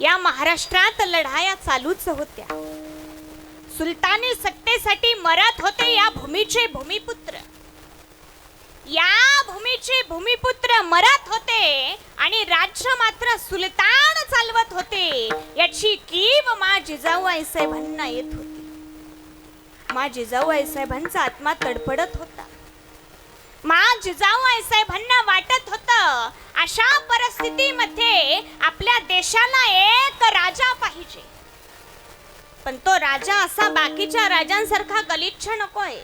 या महाराष्ट्रात लढाया चालूच होत्या. सुलतानी सत्तेसाठी मरत होते या भूमीचे भूमिपुत्र. या भूमीचे भूमिपुत्र मरत होते आणि राज्य मात्र सुलतान चालवत होते याची कीव मा जिजाऊ साहेबांना येत होती. मा जिजाऊ साहेबांचा आत्मा तडफडत होता. मा जिजाऊ साहेबांना वाटत होतं अशा परिस्थितीमध्ये आपल्या देशाला एक राजा पाहिजे. पण तो राजा असा बाकीच्या राजांसारखा गलिच्छ नकोय.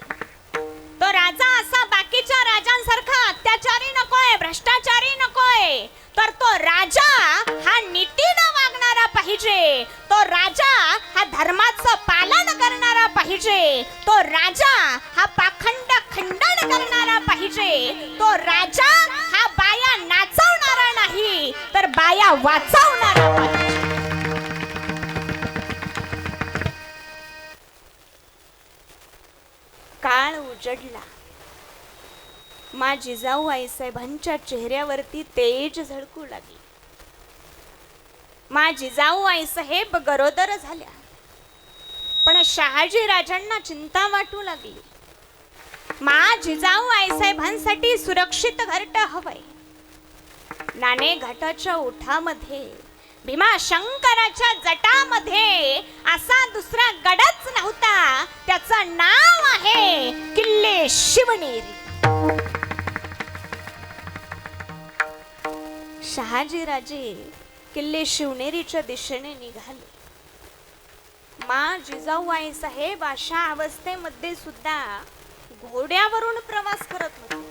तो राजा असा बाकीच्या राजांसारखा अत्याचारी नकोय भ्रष्टाचारी नकोय. तर तो राजा हा नीतीनं वागणारा पाहिजे. तो राजा हा धर्माचं पालन करणारा पाहिजे. तो राजा हा पाखंड खंडन करणारा पाहिजे. तो राजा नाही तर बाया वाचवणार काळ उजडला. मा जिजाऊ आईसाहेबांच्या चेहऱ्यावरती तेज झळकू लागली. मा जिजाऊ आईसाहेब गरोदर झाल्या. पण शहाजी राजांना चिंता वाटू लागली. मा जिजाऊ आईसाहेबांसाठी सुरक्षित घरट हवंय. नाणे घाटाच्या ओठामध्ये भीमाशंकराच्या जटामध्ये असा दुसरा गडच नव्हता. त्याचं नाव आहे किल्ले शिवनेरी. शहाजीराजे किल्ले शिवनेरीच्या दिशेने निघाले. मा जिजाऊ आई साहेब अशा अवस्थेमध्ये सुद्धा घोड्यावरून प्रवास करत होते.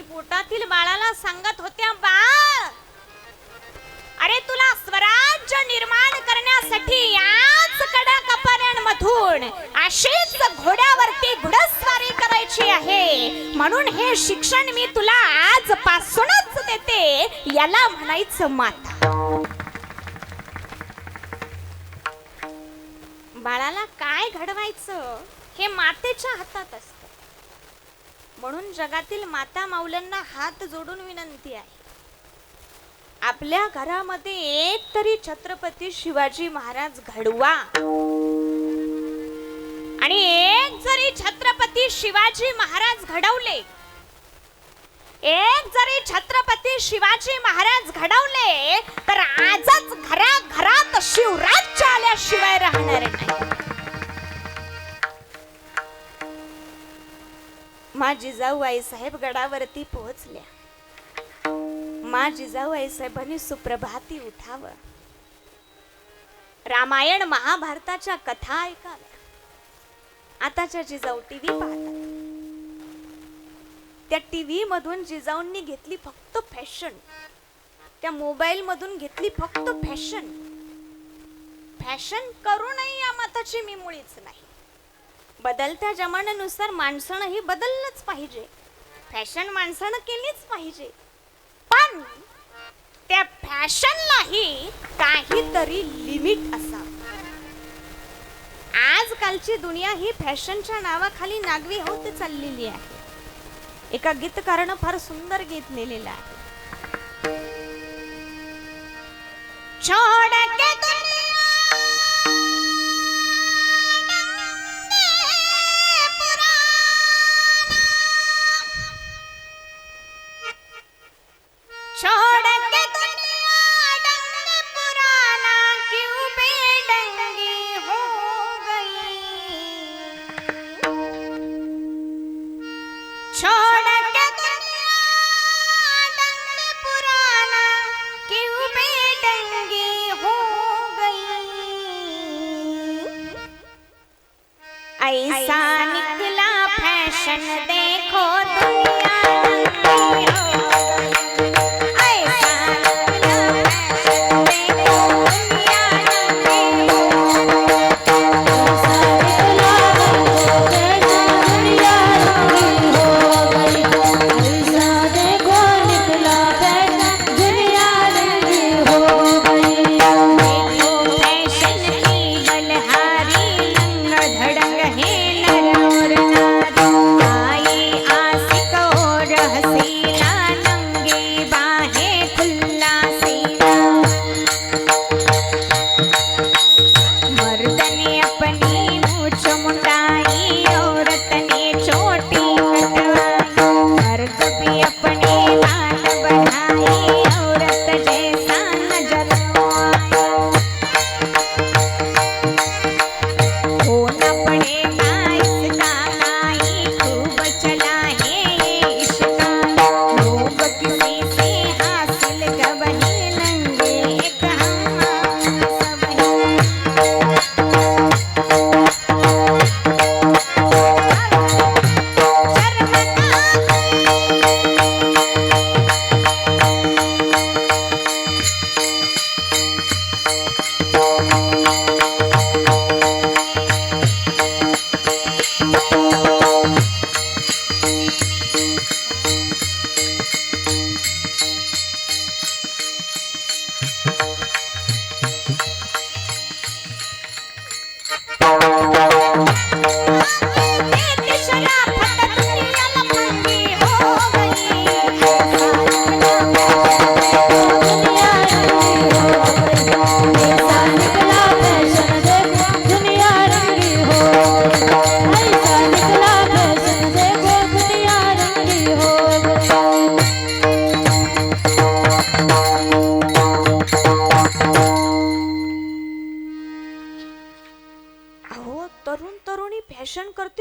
आणि पोटातील बाळाला सांगत होत्या बाळ! अरे तुला स्वराज्य निर्माण करण्यासाठी याच कडा कपाऱ्यांमधून अशीच घोड्यावरती घुडस्वारी करायची आहे. म्हणून हे शिक्षण मी तुला आजपासूनच देते याला म्हणायचं माता बाळाला काय घडवायचं हे मातेच्या हातात असतं. म्हणून जगातील माता माऊल्यांना हात जोडून विनंती आहे. आपल्या घरामध्ये एक तरी छत्रपती शिवाजी महाराज घडवा. आणि एक जरी छत्रपती शिवाजी महाराज घडवले एक जरी छत्रपती शिवाजी महाराज घडवले तर आजच घरा घरात शिवराज्य आल्याशिवाय राहणार नाही. मा जिजाऊ आईसाहेब गडावरती पोहोचल्या. मा जिजाऊ आईसाहेबांनी सुप्रभाती उठावं. रामायण महाभारताच्या कथा ऐकाव्या. आताच्या जिजाऊ टीव्ही पाहतात. त्या टीव्ही मधून जिजाऊंनी घेतली फक्त फॅशन. त्या मोबाईल मधून घेतली फक्त फॅशन. फॅशन करूनही या मताची मी मुळीच नाही. बदलत्या जमान्यानुसार माणसानंही बदललंच पाहिजे. फॅशन माणसानं केलीच पाहिजे. पण त्या फॅशनलाही काहीतरी लिमिट असा आजकालची दुनिया ही फॅशनच्या नावाखाली नागवी होत चाललेली आहे. एका गीतकारानं फार सुंदर गीत लिहिलेलं आहे. छोड़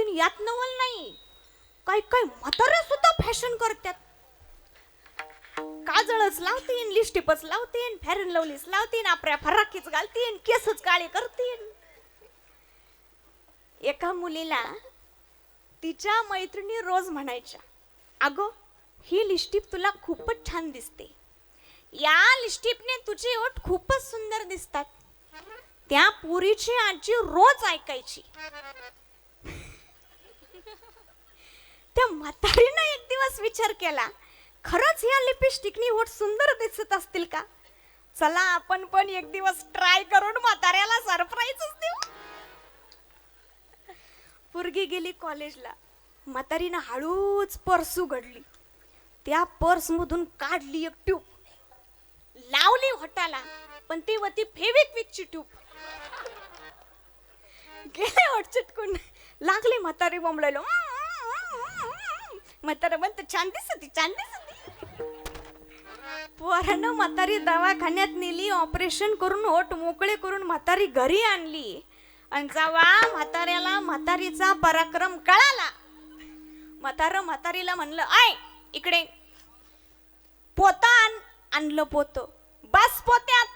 यात नवल नाही. काय काय म्हातारे सुद्धा फॅशन करतात काजळच लावतीन लिस्टिपच लावतीन फॅरन लवलीच लावतीन आपल्या फराकीच घालतीन केसच काळे करतीन. एका मुलीला तिच्या मैत्रिणी रोज म्हणायच्या अगो ही लिस्टिप तुला खूपच छान दिसते. या लिस्टिपने तुझे ओठ खूपच सुंदर दिसतात. त्या पुरीची आजी रोज ऐकायची. त्या म्हातारीनं एक दिवस विचार केला खरंच या लिपस्टिकनी ओठ सुंदर दिसत असतील का? चला आपण पण एक दिवस ट्राय करून म्हाताऱ्याला सरप्राईजच देऊ. पुरगी गेली कॉलेजला. म्हातारीनं हळूच पर्स उघडली. त्या पर्स मधून काढली एक ट्यूब. लावली होटाला पण ती होती फेविक्विकची ट्यूब. गेले होट चिटकून लागली म्हातारी बोंबलायला. म्हातारा म्हणतो छान दिसती छान दिसती. पोरानं म्हातारी दवाखान्यात नेली ऑपरेशन करून ओठ मोकळे करून म्हातारी घरी आणली. आणि जावा म्हाताऱ्याला म्हातारीचा पराक्रम कळाला. म्हातारं म्हातारीला म्हणलं आय इकडे. पोता आण आणलं पोतं. बस पोत्यात.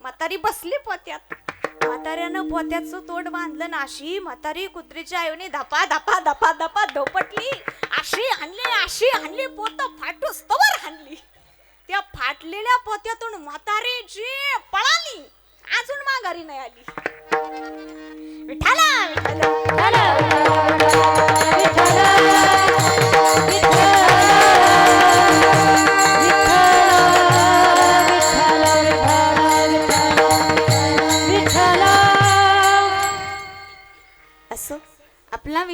म्हातारी बसली पोत्यात. म्हाताऱ्यानं पोत्याचं तोंड बांधलं ना अशी म्हातारी कुत्रीच्या आईने धपा धपा धपा धपा धोपटली. अशी आणली अशी आणली पोत फाटूस तवर हाणली. त्या फाटलेल्या पोत्यातून म्हातारी जी पळाली. अजून माघारी नाही आली. विठाला विठाला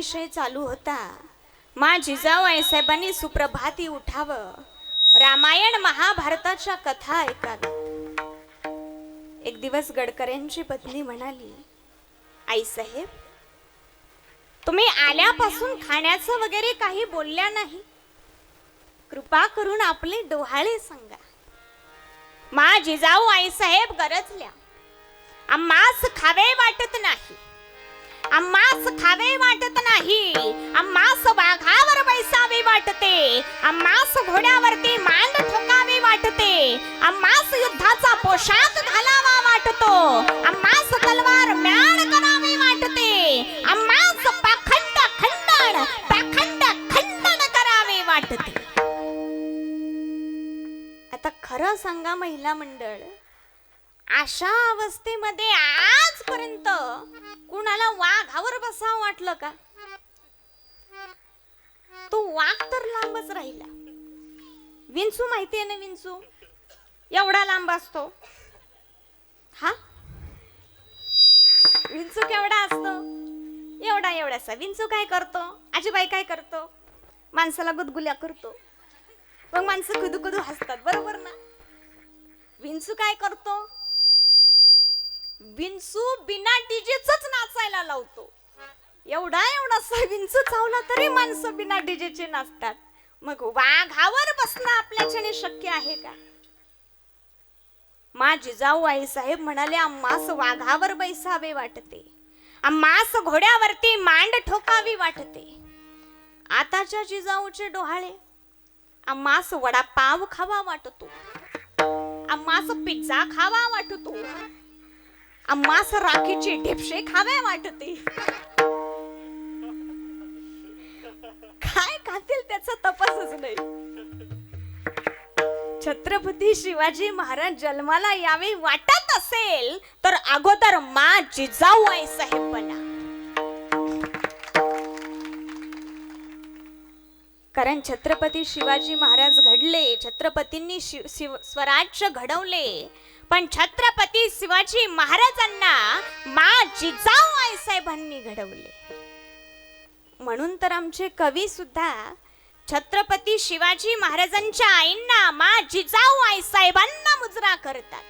विषय चालू होता. मा जिजाऊ साहेबांनी सुप्रभाती उठावं. रामायण महाभारताच्या कथा ऐकाव्या. एक दिवस गडकऱ्यांची पत्नी म्हणाली आई साहेब तुम्ही आल्यापासून खाण्याचं वगैरे काही बोलल्या नाही. कृपा करून आपले डोहाळे सांगा. मा जिजाऊ आई साहेब गरजल्या. आम्हास खावे वाटत नाही. आम्हास खावे वाटत नाही. आम्हास वाघावर बैसावे वाटते. आम्हास घोड्यावरती मांड ठोकावे वाटते. आम्हास युद्धाचा पोशाख घालावा वाटतो. आम्हास तलवार म्याड करावे वाटते. आम्हास पाखंड खंडण पाखंड खंडन करावे वाटते. आता खरं सांगा महिला मंडळ अशा अवस्थेमध्ये आजपर्यंत कुणाला वाघावर बसावं वाटलं का? तो वाघ तर लांबच राहिला. विंचू माहितीये ना विंचू? एवढा लांब असतो. हा? विंचू केवढा असतो? एवढा एवढासा. विंचू काय करतो? आजीबाई काय करतो? माणसाला गुदगुल्या करतो. मग माणसं कुदू कुदू हसतात. बरोबर ना? विंचू काय करतो? विंचू बिना डीजेच नाचायला लावतो. एवढा एवढासा विंचू चावला तरी माणसं बिना डीजेचे नाचतात. मग वाघावर बसणं आपल्याच्याने शक्य आहे का? मा जिजाऊ आई साहेब म्हणाले आम्हास वाघावर बैसावे वाटते. आम्हास घोड्यावरती मांड ठोकावी वाटते. आताच्या जिजाऊचे डोहाळे आम्हास वडापाव खावा वाटतो. आम्हास पिझ्झा खावा वाटतो. आम्हास राखीचे ढेपशे खावे वाटते. काय खातील त्याचा तपासच नाही. छत्रपती शिवाजी महाराज जन्माला यावे वाटत असेल तर अगोदर मा जिजाऊ आई साहेब बना. कारण छत्रपती शिवाजी महाराज घडले छत्रपतींनी शिव शिव स्वराज्य घडवले पण छत्रपती शिवाजी महाराजांना मा जिजाऊ आईसाहेबांनी घडवले. म्हणून तर आमचे कवी सुद्धा छत्रपती शिवाजी महाराजांच्या आईंना मा जिजाऊ आईसाहेबांना मुजरा करतात.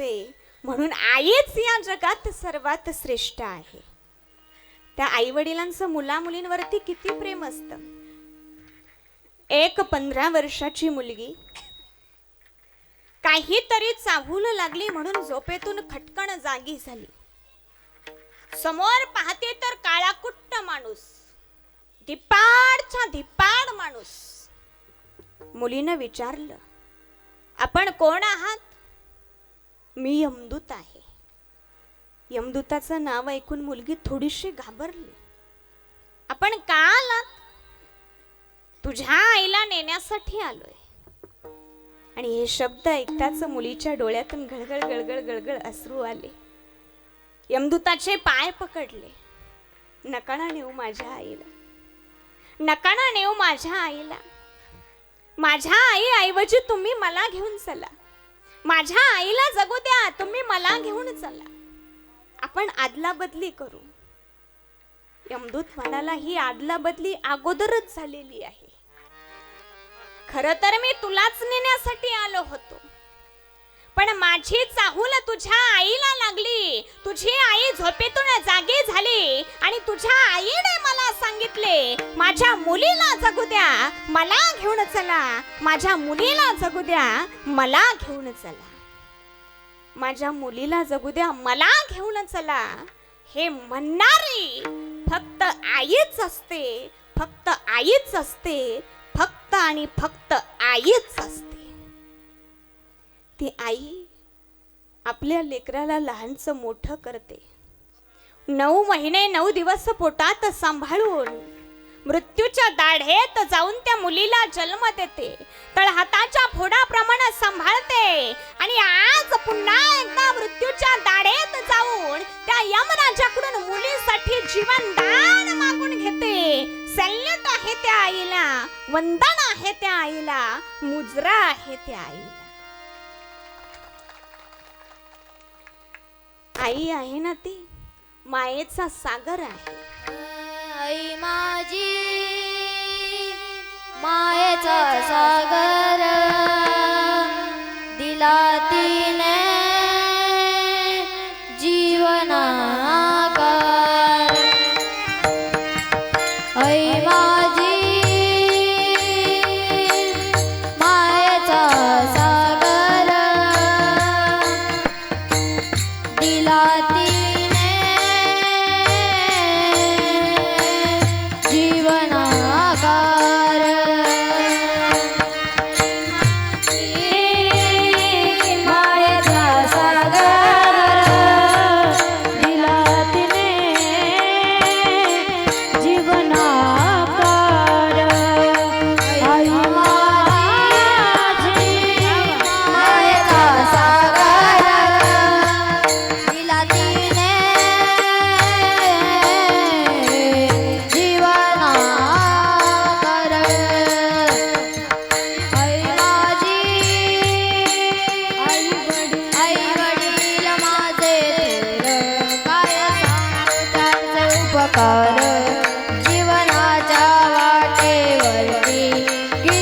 असते. म्हणून आईच या जगात सर्वात श्रेष्ठ आहे. त्या आई वडिलांचं मुला मुलींवरती किती प्रेम असतं? एक पंधरा वर्षाची मुलगी काहीतरी चाहूल लागली म्हणून झोपेतून खटकन जागी झाली. समोर पाहते तर काळाकुट्ट माणूस. धिपाडचा धिपाड माणूस. मुलीनं विचारलं आपण कोण आहात? मी यमदूत आहे. यमदूताचं नाव ऐकून मुलगी थोडीशी घाबरली. आपण का आलात? तुझ्या आईला नेण्यासाठी आलोय. आणि हे शब्द ऐकताच मुलीच्या डोळ्यातून गळगळ गळगळ गळगळ अश्रू आले. यमदूताचे पाय पकडले. नकाणा नेऊ माझ्या आईला. नकाणा नेऊ माझ्या आईला. माझ्या आई ऐवजी तुम्ही मला घेऊन चला. माझ्या आईला जगू द्या तुम्ही मला घेऊन चला. आपण आदला बदली करू. यमदूत म्हणाला ही आदला बदली अगोदरच झालेली आहे. खर तर मी तुलाच नेण्यासाठी आलो होतो. पण माझी चाहूल तुझ्या आईला लागली. तुझी आई झोपेतून जागी झाली आणि तुझ्या आईने सांगितले माझ्या मुलीला जगू द्या मला घेऊन चला. माझ्या मुलीला जगू द्या मला घेऊन चला. माझ्या मुलीला जगू द्या मला घेऊन चला. हे म्हणणारी फक्त आईच असते फक्त आईच असते फक्त आणि फक्त आईच असते. ती आई आपल्या लेकराला लहानचं मोठं करते. नऊ महिने नऊ दिवस पोटात सांभाळून मृत्यूच्या दाढेत जाऊन त्या मुलीला जन्म देते. तळहाताच्या फोडाप्रमाणे सांभाळते आणि आज पुन्हा एकदा मृत्यूच्या दाढेत जाऊन त्या यमराजाकडून मुलीसाठी जीवन दान मागून घेते. सॅल्यूट आहे त्या आईला वंदन आहे त्या आईला मुजरा आहे त्या आईला. आई आहे ना ती? मायेचा सागर आहे. आई माझी मायेचा सागर दिला तिने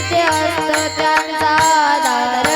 तिथे असत त्यांचा